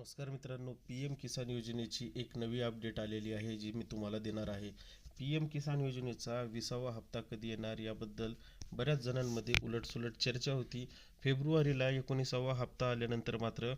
नमस्कार मित्रांनो P M किसान योजनेची एक नवी अपडेट आलेली आहे जी मी तुम्हाला देणार आहे. पी एम किसान योजनेचा विसावा हप्ता कधी येणार याबद्दल बऱ्याच जणांमध्ये उलटसुलट चर्चा होती. फेब्रुवारीला एकोणीसावा हप्ता आल्यानंतर मात्र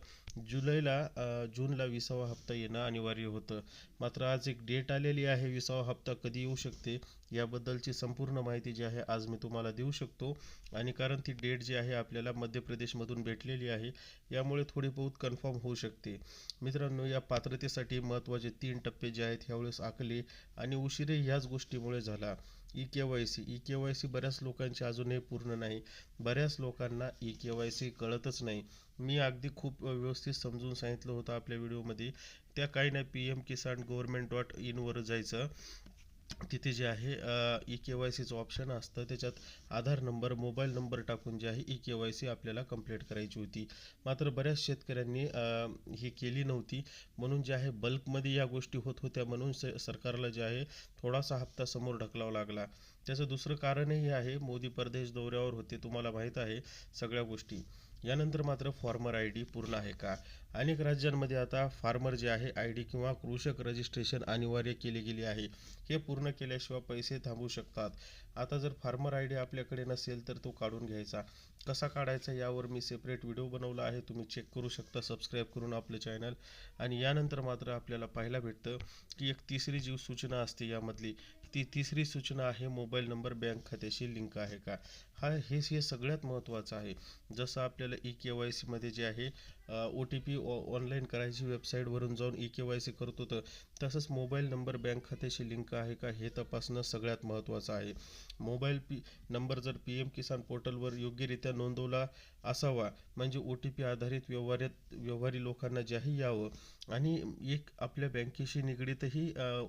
जुलैला जूनला विसावा हप्ता येणं अनिवार्य होतं. मात्र आज एक डेट आलेली आहे विसावा हप्ता कधी येऊ शकते याबद्दलची संपूर्ण माहिती जी आहे आज मी तुम्हाला देऊ शकतो. आणि कारण ती डेट जी आहे आपल्याला मध्य प्रदेशमधून भेटलेली आहे यामुळे थोडी बहुत कन्फर्म होऊ शकते. मित्रांनो या पात्रतेसाठी महत्त्वाचे तीन टप्पे जे आहेत ह्यावेळेस आखले आणि उशिरे ह्याच गोष्टीमुळे झाला. E K Y C E K Y C बऱ्याच लोकांची अजूनही पूर्ण नाही. बऱ्याच लोकांना ई के वाय सी कळतच नाही. मी अगदी खूप व्यवस्थित समजून सांगितलं होतं आपल्या व्हिडिओमध्ये. त्या काही नाही P M Kisan government dot इनवर जायचं. तिथे जे आहे ई के वाय सीचं ऑप्शन असतं. त्याच्यात आधार नंबर मोबाईल नंबर टाकून जे आहे ई के वाय सी आपल्याला कंप्लीट करायची होती. मात्र बऱ्याच शेतकऱ्यांनी ही केली नव्हती. म्हणून जे आहे बल्कमध्ये या गोष्टी होत होत्या म्हणून स सरकारला जे आहे थोडासा हप्ता समोर ढकलावा लागला. त्याचं दुसरं कारणही आहे मोदी परदेश दौऱ्यावर होते तुम्हाला माहीत आहे सगळ्या गोष्टी. यानंतर मात्र फॉर्मर आय डी पूर्ण आहे का? अनेक राज्यांमध्ये आता फार्मर जे आहे आय डी किंवा कृषक रजिस्ट्रेशन अनिवार्य केले गेले आहे. हे पूर्ण केल्याशिवाय पैसे थांबू शकतात. आता जर फार्मर आय डी आपल्याकडे नसेल तर तो काढून घ्यायचा. कसा काढायचा यावर मी सेपरेट व्हिडिओ बनवला आहे. तुम्ही चेक करू शकता सबस्क्राईब करून आपलं चॅनल आणि यानंतर मात्र आपल्याला पाहायला भेटतं की एक तिसरी जीव सूचना असते यामधली. ती तिसरी सूचना आहे मोबाईल नंबर बँक खात्याशी लिंक आहे का? हा हे हे सगळ्यात महत्त्वाचं आहे. जसं आपल्याला ई के वाय सीमध्ये जे आहे ओ टी पी ऑनलाईन करायची वेबसाईटवरून जाऊन ई के वाय सी करतो तर तसंच मोबाईल नंबर बँक खात्याशी लिंक आहे का हे तपासणं सगळ्यात महत्त्वाचं आहे. मोबाईल पी नंबर जर पी एम किसान पोर्टलवर योग्यरित्या नोंदवला असावा म्हणजे ओ टी पी आधारित व्यवहारात व्यवहारी लोकांना ज्याही यावं आणि एक आपल्या बँकेशी निगडीतही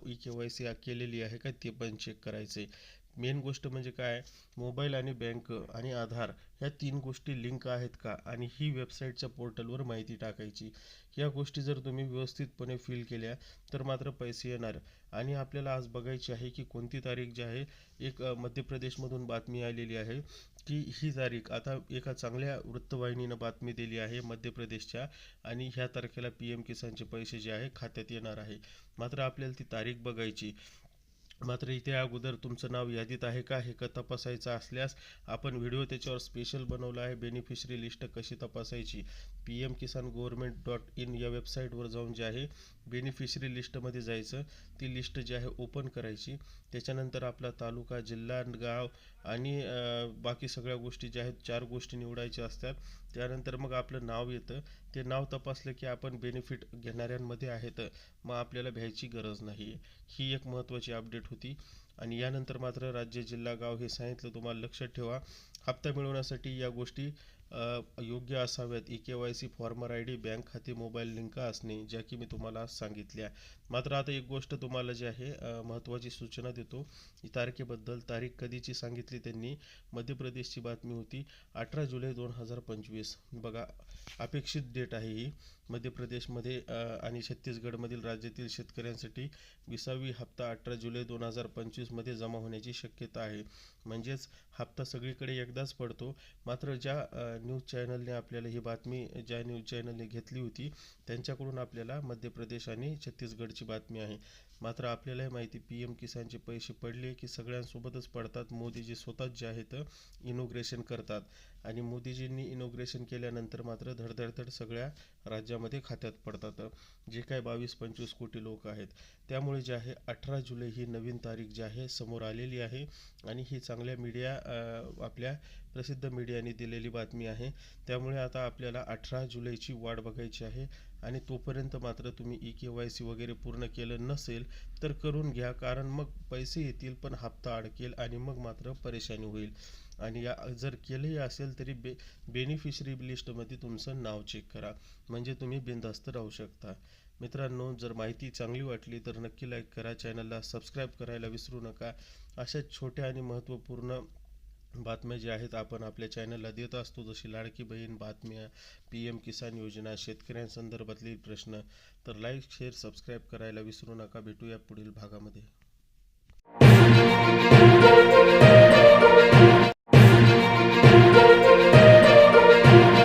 ई के वाय सी केलेली आहे का ते पण चेक करायचे मेन गोष्ट म्हणजे काय? मोबाईल आणि बँक आणि आधार ह्या तीन गोष्टी लिंक आहेत का? आणि ही वेबसाईटच्या पोर्टलवर माहिती टाकायची. या गोष्टी जर तुम्ही व्यवस्थितपणे फिल केल्या तर मात्र पैसे येणार. आणि आपल्याला आज बघायची आहे की कोणती तारीख जी आहे एक मध्य प्रदेशमधून बातमी आलेली आहे की ही तारीख आता एका चांगल्या वृत्तवाहिनीनं बातमी दिली आहे मध्य प्रदेशच्या आणि ह्या तारखेला पी एम किसानचे पैसे जे आहे खात्यात येणार आहे. मात्र आपल्याला ती तारीख बघायची. मात्र इथे अगोदर तुमचं नाव यादीत आहे का हे का तपासायचं असल्यास आपण व्हिडिओ त्याच्यावर स्पेशल बनवला आहे. बेनिफिशरी लिस्ट कशी तपासायची? P M Kisan government dot in या वेबसाईटवर जाऊन जे आहे बेनिफिशरी लिस्टमध्ये जायचं. ती लिस्ट जी आहे ओपन करायची. त्याच्यानंतर आपला तालुका जिल्हा गाव आणि बाकी सगळ्या गोष्टी ज्या आहेत चार गोष्टी निवडायच्या असतात. त्यानंतर मग आपलं नाव येतं. ते नाव तपासलं की आपण बेनिफिट घेणाऱ्यांमध्ये आहेत. मग आपल्याला भ्यायची गरज नाही. ही एक महत्त्वाची अपडेट होती. आणि यानंतर मात्र राज्य जिल्हा गाव हे सांगितलं. तुम्हाला लक्षात ठेवा. हप्ता मिळवण्यासाठी या गोष्टी योग्य असाव्यात E K Y C farmer I D bank खाते मोबाईल लिंक असणे ज्या की मी तुम्हाला सांगितल्या. मात्र आता एक गोष्ट तुम्हाला जी आहे महत्त्वाची सूचना देतो. ही तारखेबद्दल तारीख कधीची सांगितली त्यांनी? मध्य प्रदेशची बातमी होती अठरा जुलै दोन हजार पंचवीस. बघा अपेक्षित डेट आहे ही. मध्य प्रदेशमध्ये आणि छत्तीसगडमधील राज्यातील शेतकऱ्यांसाठी विसावी हप्ता अठरा जुलै दोन हजार पंचवीसमध्ये जमा होण्याची शक्यता आहे. म्हणजेच हप्ता सगळीकडे एकदाच पडतो. मात्र ज्या न्यूज चॅनलने आपल्याला ही बातमी ज्या न्यूज चॅनलने घेतली होती त्यांच्याकडून आपल्याला मध्य प्रदेश आणि छत्तीसगडची बातमी आहे. मात्र आपल्यालाही माहिती पी एम किसानचे पैसे पडले की सगळ्यांसोबतच पडतात. मोदीजी स्वतःच जे आहेत इनोग्रेशन करतात. आणि मोदीजींनी इनोग्रेशन केल्यानंतर मात्र धडधडधड सगळ्या राज्यामध्ये खात्यात पडतात. जे काय बावीस पंचवीस कोटी लोक आहेत. त्यामुळे जे आहे अठरा जुलै ही नवीन तारीख जी आहे समोर आलेली आहे. आणि ही चांगल्या मीडिया आपल्या प्रसिद्ध मीडियाने दिलेली बातमी आहे. त्यामुळे आता आपल्याला अठरा जुलैची वाट बघायची आहे आणि तोपर्यंत मात्र तुम्ही ई के वाय सी वगैरे पूर्ण केलं नसेल तर करून घ्या कारण मग पैसे येतील पण हप्ता अडकेल आणि मग मात्र परेशानी होईल. आणि या जर केलंही असेल तरी बे बेनिफिशरी लिस्टमध्ये तुमचं नाव चेक करा. म्हणजे तुम्ही बिनधास्त राहू शकता. मित्रांनो जर माहिती चांगली वाटली तर नक्की लाईक करा. चॅनलला सबस्क्राईब करायला विसरू नका. अशा छोट्या आणि महत्त्वपूर्ण बातम्या ज्या आहेत आपण आपल्या चॅनलला देत असतो. जशी लाडकी बहीण बातम्या पी एम किसान योजना शेतकऱ्यांसंदर्भातले प्रश्न तर लाईक शेअर सबस्क्राईब करायला विसरू नका. भेटूया पुढील भागामध्ये.